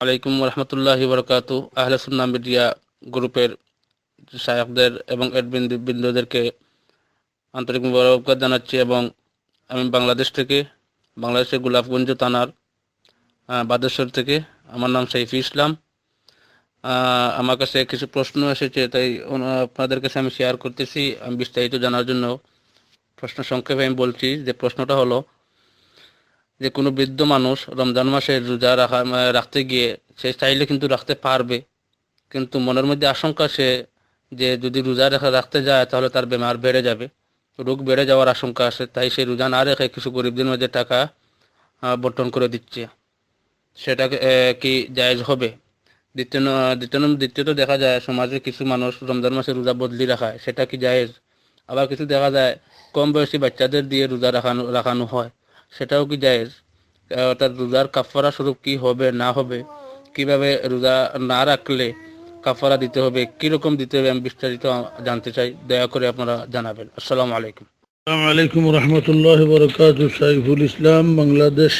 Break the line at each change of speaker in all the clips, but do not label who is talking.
আলাইকুম রহমতুল্লাহি বরকাতু আহলে সুন্নাহ মিডিয়া গ্রুপের শায়কদের এবং এডমিন বৃন্দদেরকে আন্তরিক মুবারকবাদ জানাচ্ছি এবং আমি বাংলাদেশ থেকে, বাংলাদেশের গোলাপগঞ্জ থানার বাদেশ্বর থেকে। আমার নাম সাইফি ইসলাম। আমার কাছে কিছু প্রশ্ন এসেছে, তাই আপনাদের কাছে আমি শেয়ার করতেছি। আমি বিস্তারিত জানার জন্য প্রশ্ন সংক্ষেপে আমি বলছি যে প্রশ্নটা হলো যে কোনো বৃদ্ধ মানুষ রমজান মাসে রোজা রাখা রাখতে গিয়ে সে চাইলে কিন্তু রাখতে পারবে। কিন্তু মনের মধ্যে আশঙ্কা সে যে যদি রোজা রেখা, রাখতে যায় তাহলে তার বেমার বেড়ে যাবে। রোগ বেড়ে যাওয়ার আশঙ্কা আছে, তাই সে রোজা না রেখে কিছু গরিবদের মধ্যে টাকা বন্টন করে দিচ্ছে। সেটা কি জায়েজ হবে? দ্বিতীয় দ্বিতীয়, দ্বিতীয়ত দেখা যায়, সমাজে কিছু মানুষ রমজান মাসে রোজা বদলি রাখায়, সেটা কি জায়েজ? আবার কিছু দেখা যায়, কম বয়সী বাচ্চাদের দিয়ে রোজা রাখানো রাখানো হয়। সেটাও কি জায়েজ? অর্থাৎ রোজার কাফারা স্বরূপ কি হবে, না হবে? কীভাবে রোজা না রাখলে কাফারা দিতে হবে? কীরকম দিতে হবে? আমি বিস্তারিত জানতে চাই। দয়া করে আপনারা জানাবেন। আসসালামু আলাইকুম।
আসসালামু আলাইকুম রহমতুল্লাহ বরকাত সাইফুল ইসলাম, বাংলাদেশ,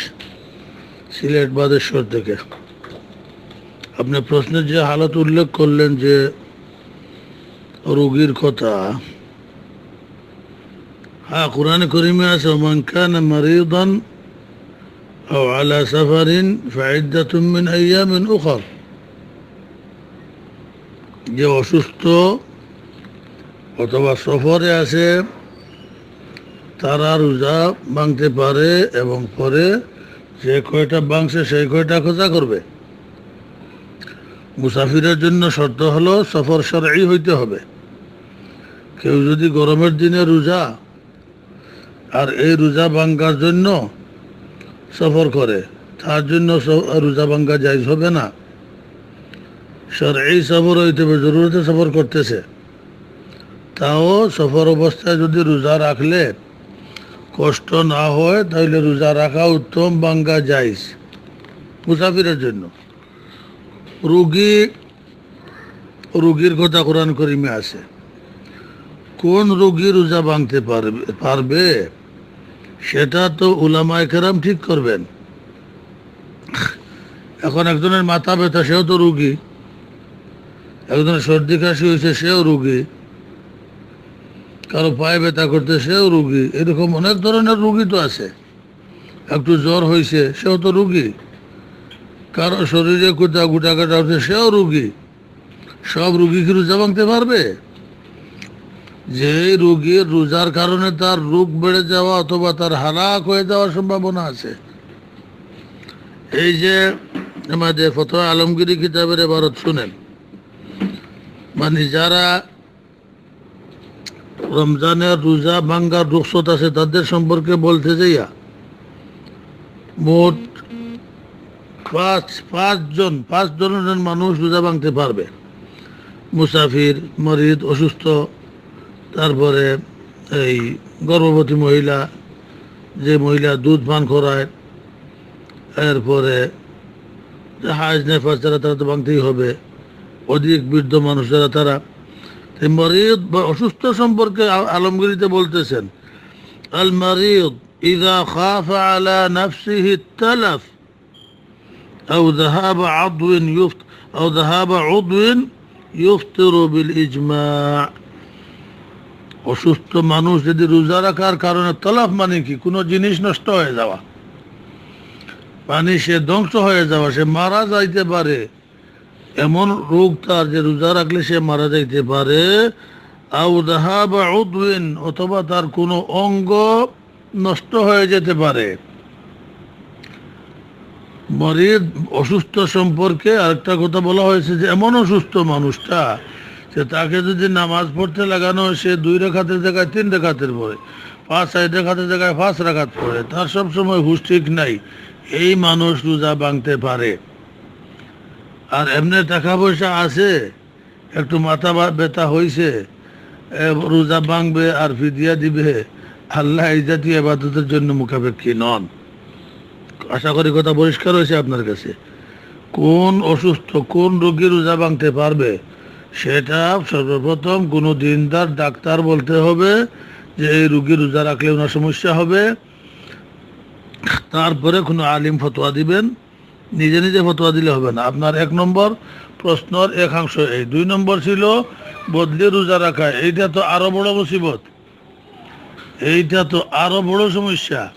সিলেট, বাদেশ্বর থেকে। আপনি প্রশ্নের যে হালত উল্লেখ করলেন যে রোগীর কথা হ্যাঁ কোরআন করিমে আছে ওমান কান মারিদান أو على سفر فعدة من أيام أخر যে অসুস্থ অথবা সফরে আছে তারা রোজা ভাঙতে পারে এবং পরে যে কয়টা ভাঙছে সেই কয়টা খোঁজা করবে মুসাফিরের জন্য শর্ত হলো সফর সরাই হইতে হবে কেউ যদি গরমের দিনে রোজা আর এই রোজা ভাঙ্গার জন্য সফর করে। তার জন্য রোজা ভাঙ্গা যাইজ হবে না। স্যার এই সফর হইতে হবে, জরুরতে সফর করতেছে। তাও সফর অবস্থায় যদি রোজা রাখলে কষ্ট না হয়, তাহলে রোজা রাখা উত্তম বাঙ্গা যাইস মুসাফিরের জন্য। রুগী, রুগীর কথা কোরআন করিমে আছে। কোন রুগী রোজা ভাঙতে পারবে পারবে? সেটা তো উলামায়ে কেরাম ঠিক করবেন। এখন একজনের মাথা ব্যথা, সেও তো রুগী। একজনের সর্দি কাশি হয়েছে, সেও রুগী। কারও পায়ে ব্যথা করতে সেও রুগী। এরকম অনেক ধরনের রুগী তো আছে। একটু জ্বর হয়েছে, সেও তো রুগী। কারও শরীরে কোথা গুটা কাটা হচ্ছে, সেও রুগী। সব রুগী কি রোজা ভাঙতে পারবে? যে রুগীর রোজার কারণে তার রোগ বেড়ে যাওয়া অথবা তার হালাক হয়ে যাওয়ার সম্ভাবনা আছে। এই যে আমাদের ফতোয়া আলমগিরি কিতাবের এবারত শুনেন। মানে যারা রমজানের রোজা ভাঙ্গার রুখসত আছে, তাদের সম্পর্কে বলতে যাইয়া মোট পাঁচ পাঁচজন পাঁচ ধরনের মানুষ রোজা ভাঙতে পারবে। মুসাফির, মরিদ, অসুস্থ তারপরে এই গর্ভবতী মহিলা যে মহিলা দুধ পান করায় এরপরে হাজ নেফাজ যারা তারা তো ভাঙতেই হবে অধিক বৃদ্ধ মানুষ যারা তারা এই মরিদ বা অসুস্থ সম্পর্কে আ- আলমগিরিতে বলতেছেন আল মারিদ ইদা খাফা আলা নাফসিহি তালাফ أو ذهاب عضو يفت أو ذهاب عضو يفطر بالإجماع অসুস্থ মানুষ যদি রোজা রাখার কারণে তলাফ মানে কি? কোনো জিনিস নষ্ট হয়ে যাওয়া। মানে সে ধ্বংস হয়ে যাওয়া, সে মারা যাইতে পারে। এমন রোগ তার যে রোজা রাখলে সে মারা যাইতে পারে। আউ দাহা বা উদ্বিন অথবা তার কোনো অঙ্গ নষ্ট হয়ে যেতে পারে। মরিদ অসুস্থ সম্পর্কে আরেকটা কথা বলা হয়েছে যে, এমন অসুস্থ মানুষটা যে তাকে যদি নামাজ পড়তে লাগানো সে দুই রেখাতের জায়গায়, তিন রেখাতের পড়ে। পাঁচ সাইড রেখাতের জায়গায়, পাঁচ রেখাত পড়ে। তার সব সময় হুশ ঠিক নাই। এই মানুষ রোজা ভাঙতে পারে। আর এমনি টাকা পয়সা আছে, একটু মাথা ব্যথা হয়েছে রোজা ভাঙবে আর ফিদিয়া দিবে। আল্লাহ এই জাতীয় আবাদতের জন্য মুখাপেক্ষী নন। আশা করি কথা পরিষ্কার হয়েছে আপনার কাছে। কোন অসুস্থ, কোন রোগী রোজা ভাঙতে পারবে? সেটা সর্বপ্রথম কোনো দিনদার, ডাক্তার বলতে হবে যে এই রুগী রোজা রাখলে ওনার সমস্যা হবে। তারপরে কোনো আলিম ফতোয়া দিবেন। নিজে নিজে ফতোয়া দিলে হবে না। আপনার এক নম্বর প্রশ্নর একাংশ এই। দুই নম্বর ছিল বদলে রোজা রাখা। এইটা তো আরও বড় মুসিবত। এইটা তো আরও বড় সমস্যা।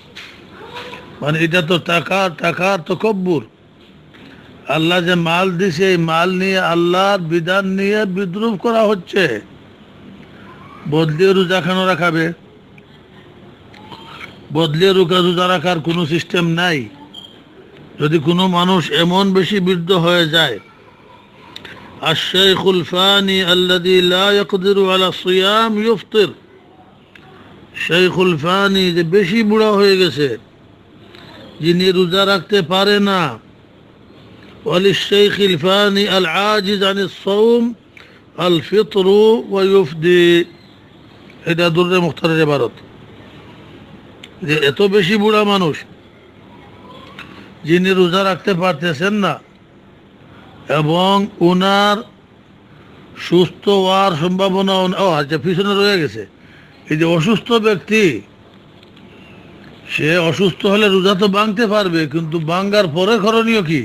মানে এটা তো টাকা টাকার তো কব্বুর আল্লাহ যে মাল দিছে এই মাল নিয়ে আল্লাহর বিধান নিয়ে বিদ্রুপ করা হচ্ছে বদলে রোজা কেন রাখাবে বদলে রোজা রোজা রাখার কোনো সিস্টেম নাই যদি কোনো মানুষ এমন বেশি বৃদ্ধ হয়ে যায় الشيخ الفاني الذي لا يقدر على الصيام يفطر শেখুল ফানি যে বেশি বুড়া হয়ে গেছে যিনি রোজা রাখতে পারে না وللشيخ الفاني العاجز عن الصوم الفطر ويفدي এটা দুর্রে মুখতারের ইবারত যে এত বেশি বুড়া মানুষ যিনি রোজা রাখতে পারতেছেন না এবং ওনার সুস্থ হওয়ার সম্ভাবনা ওন- ও আচ্ছা পিছনে রয়ে গেছে এই যে অসুস্থ ব্যক্তি সে অসুস্থ হলে রোজা তো ভাঙতে পারবে কিন্তু ভাঙ্গার পরে করণীয় কি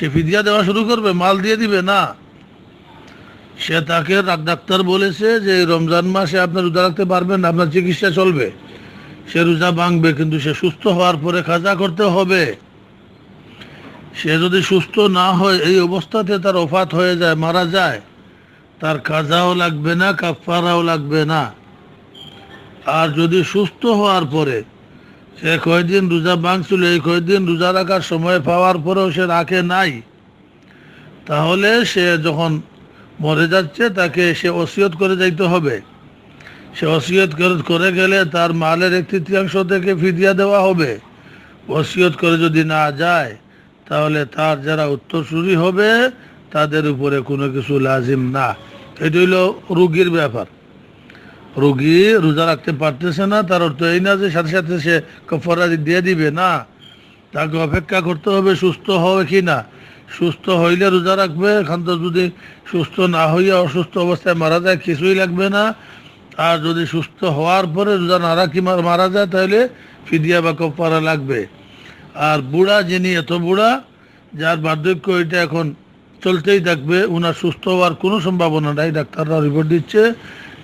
সে ফিদিয়া দেওয়া শুরু করবে, মাল দিয়ে দিবে, না। সে তাকে ডাক্তার বলেছে যে, রমজান মাসে আপনার রোজা রাখতে পারবেন আপনার চিকিৎসা চলবে। সে রোজা ভাঙবে, কিন্তু সে সুস্থ হওয়ার পরে খাজা করতে হবে। সে যদি সুস্থ না হয়, এই অবস্থাতে তার অফাত হয়ে যায়, মারা যায়। তার কাজাও লাগবে না কাফারাও লাগবে না। আর যদি সুস্থ হওয়ার পরে সে কয়দিন রোজা ভাঙছিল, এই কয়দিন রোজা রাখার সময় পাওয়ার পরেও সে রাখে নাই। তাহলে সে যখন মরে যাচ্ছে, তাকে সে ওসিয়ত করে যাইতে হবে। সে ওসিয়ত করে- গেলে তার মালের এক তৃতীয়াংশ থেকে ফিদিয়া দেওয়া হবে। ওসিয়ত করে যদি না যায়, তাহলে তার যারা উত্তরসূরি হবে, তাদের উপরে কোনো কিছু লাজিম না। এটা হইল রুগীর ব্যাপার। রুগী রোজা রাখতে পারতেছে না, তার অর্থ এই না যে সাথে সাথে সে কফরা দিয়ে দিবে, না। তাকে অপেক্ষা করতে হবে সুস্থ হবে কি না। সুস্থ হইলে রোজা রাখবে, এখন তো যদি সুস্থ না হইয়া অসুস্থ অবস্থায় মারা যায়, কিছুই লাগবে না। আর যদি সুস্থ হওয়ার পরে রোজা না রাখি মার- যায়, তাহলে ফিদিয়া বা কফারা লাগবে। আর বুড়া যিনি, এত বুড়া, যার বার্ধক্য এটা এখন চলতেই থাকবে ওনার সুস্থ হওয়ার কোনো সম্ভাবনা নাই, ডাক্তাররা রিপোর্ট দিচ্ছে।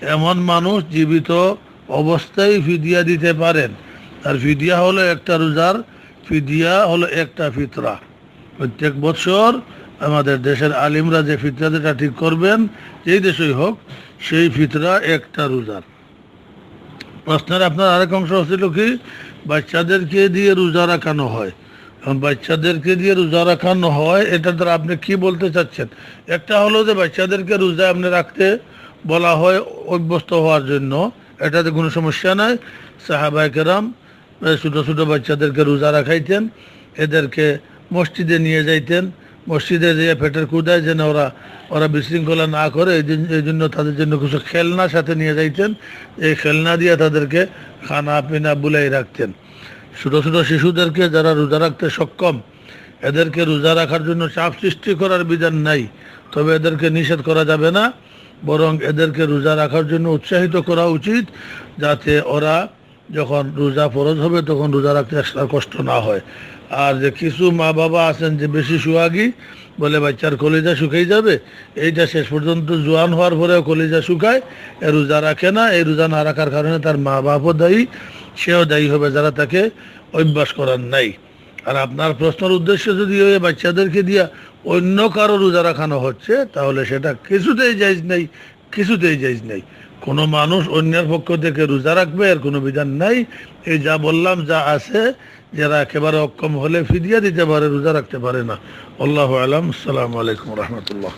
এমন মানুষ জীবিত অবস্থায় ফিদিয়া দিতে পারেন। আর ফিদিয়া হলো একটা রোজার, ফিদিয়া হলো একটা ফিতরা। প্রত্যেক বছর আমাদের দেশের আলিমরা যে ফিতরা যেটা ঠিক করবেন, যেই দেশেই হোক, সেই ফিতরা একটা রোজার। প্রশ্নের আপনার আরেক অংশ হচ্ছিল কি? বাচ্চাদেরকে দিয়ে রোজা রাখানো হয়। এখন বাচ্চাদেরকে দিয়ে রোজা রাখানো হয়, এটা দ্বারা আপনি কি বলতে চাচ্ছেন? একটা হলো যে বাচ্চাদেরকে রোজা আপনি রাখতে বলা হয় অভ্যস্ত হওয়ার জন্য। এটাতে কোনো সমস্যা নাই। সাহাবাই কেরাম ছোটো ছোটো বাচ্চাদেরকে রোজা রাখাইতেন, এদেরকে মসজিদে নিয়ে যাইতেন। মসজিদে যেয়ে পেটের কুদায় যেন ওরা ওরা বিশৃঙ্খলা না করে এই জন্য তাদের জন্য কিছু খেলনা সাথে নিয়ে যাইতেন। এই খেলনা দিয়ে তাদেরকে খানা পিনা বুলাই রাখতেন। ছোটো ছোটো শিশুদেরকে যারা রোজা রাখতে সক্ষম, এদেরকে রোজা রাখার জন্য চাপ সৃষ্টি করার বিধান নাই। তবে এদেরকে নিষেধ করা যাবে না। বরং এদেরকে রোজা রাখার জন্য উৎসাহিত করা উচিত, যাতে ওরা যখন রোজা ফরজ হবে তখন রোজা রাখতে কষ্ট না হয়। আর যে কিছু মা বাবা আছেন যে বেশি সুয়াগী বলে বাচ্চার কলিজা শুকাই যাবে? এইটা শেষ পর্যন্ত জোয়ান হওয়ার পরেও কলিজা শুকায়, এ রোজা রাখে না, এই রোজা না রাখার কারণে তার মা বাপও দায়ী, সেও দায়ী হবে যারা তাকে অভ্যাস করার নাই। আর আপনার প্রশ্নের উদ্দেশ্য যদি ওই বাচ্চাদেরকে দিয়া অন্য কারও রোজা রাখানো হচ্ছে, তাহলে সেটা কিছুতেই যাইজ নেই, কিছুতেই যাইজ নেই। কোনো মানুষ অন্যের পক্ষ থেকে রোজা রাখবে, এর কোনো বিধান নাই। এই যা বললাম, যা আছে, যারা একেবারে অক্ষম হলে ফিদিয়া দিতে পারে, রোজা রাখতে পারে না। আল্লাহ আলম। আসসালামু আলাইকুম রহমতুল্লাহ।